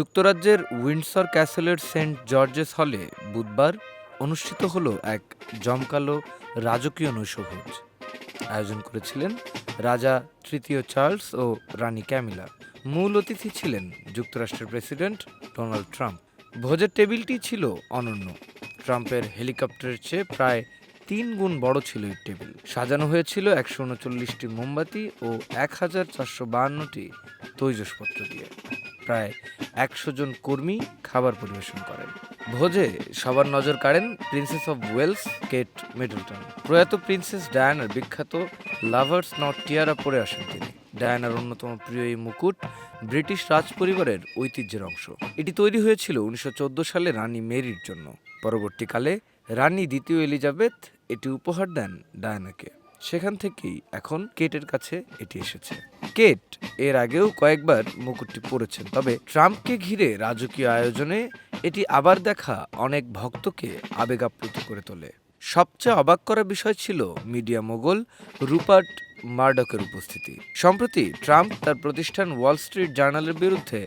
যুক্তরাজ্যের উইন্ডসর ক্যাসেলের Saint George's হলে বুধবার অনুষ্ঠিত হলো এক জমকালো রাজকীয় নৈশভোজ। আয়োজন করেছিলেন রাজা তৃতীয় চার্লস ও রানী ক্যামিলা। মূল অতিথি ছিলেন যুক্তরাষ্ট্রের প্রেসিডেন্ট ডোনাল্ড ট্রাম্প। ভোজের টেবিলটি ছিল অনন্য। ট্রাম্পের হেলিকপ্টারের চেয়ে প্রায় তিন গুণ বড় ছিল এই টেবিল। সাজানো হয়েছিল একশো উনচল্লিশটি মোমবাতি ও এক হাজার চারশো বাহান্নটি তৈজসপত্র দিয়ে। প্রায় একশো জন কর্মী খাবার পরিবেশন করেন। ভোজে সবার নজর কাড়েন princess of Wales Kate Middleton প্রয়াত প্রিন্সেস ডায়ানার বিখ্যাত লাভার্স নট টিয়ারা পরে আসেন তিনি। ডায়ানার অন্যতম প্রিয় এই মুকুট ব্রিটিশ রাজ পরিবারের ঐতিহ্যের অংশ। এটি তৈরি হয়েছিল উনিশশো চোদ্দ সালে রানী মেরির জন্য। পরবর্তীকালে রানী দ্বিতীয় এলিজাবেথ এটি উপহার দেন ডায়ানাকে সেখান থেকেই এখন কেটের কাছে এটি এসেছে। কেট এর আগেও কয়েকবার মুকুটটি পরেছেন তবে ট্রাম্পকে ঘিরে রাজকীয় আয়োজনে এটি আবার দেখা অনেক ভক্তকে আবেগ আপ্লুত করে তোলে। সবচেয়ে অবাক করা বিষয় ছিল মিডিয়া মোগল রুপার্ট মার্ডকের উপস্থিতি। সম্প্রতি ট্রাম্প তার প্রতিষ্ঠান ওয়াল স্ট্রিট জার্নালের বিরুদ্ধে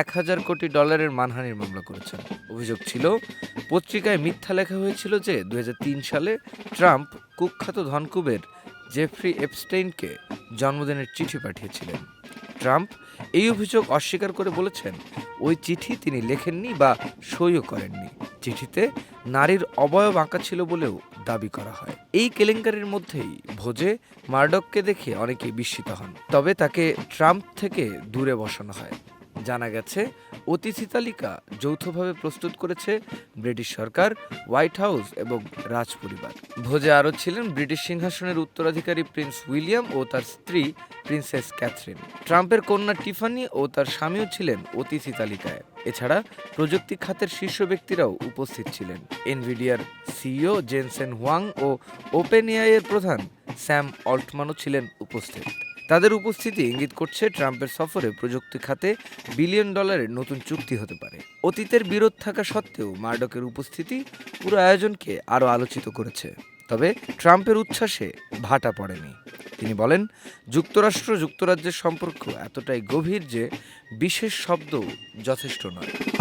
এক হাজার কোটি ডলারের মানহানির মামলা করেছেন। অভিযোগ ছিল, পত্রিকায় মিথ্যা লেখা হয়েছিল যে দুই হাজার তিন সালে ট্রাম্প কুখ্যাত ধনকুবের জেফ্রি এপস্টেইনকে জন্মদিনের চিঠি পাঠিয়েছিলেন। ট্রাম্প এই অভিযোগ অস্বীকার করে বলেছেন, ওই চিঠি তিনি লেখেননি বা সইও করেননি। চিঠিতে নারীর অবয়ব আঁকা ছিল বলেও দাবি করা হয়। এই কেলেঙ্কারির মধ্যেই ভোজে মার্ডককে দেখে অনেকেই বিস্মিত হন। তবে তাকে ট্রাম্প থেকে দূরে বসানো হয়। জানা গেছে অতিথি তালিকা যৌথভাবে প্রস্তুত করেছে ব্রিটিশ সরকার, হোয়াইট হাউস এবং রাজ পরিবার ভোজে আরও ছিলেন ব্রিটিশ সিংহাসনের উত্তরাধিকারী প্রিন্স উইলিয়াম ও তার স্ত্রী প্রিন্সেস ক্যাথরিন। ট্রাম্পের কন্যা টিফানি ও তার স্বামীও ছিলেন অতিথি তালিকায় এছাড়া প্রযুক্তি খাতের শীর্ষ ব্যক্তিরাও উপস্থিত ছিলেন। এনভিডিয়ার সিইও জেনসেন হোয়াং ও ওপেন প্রধান স্যাম অল্টমানও ছিলেন উপস্থিত। তাদের উপস্থিতি ইঙ্গিত করছে ট্রাম্পের সফরে প্রযুক্তি খাতে বিলিয়ন ডলারের নতুন চুক্তি হতে পারে। অতীতের বিরোধ থাকা সত্ত্বেও মার্ডকের উপস্থিতি পুরো আয়োজনকে আরও আলোচিত করেছে। তবে ট্রাম্পের উচ্ছ্বাসে ভাটা পড়েনি। তিনি বলেন, যুক্তরাষ্ট্র যুক্তরাজ্যের সম্পর্ক এতটাই গভীর যে বিশেষ শব্দ যথেষ্ট নয়।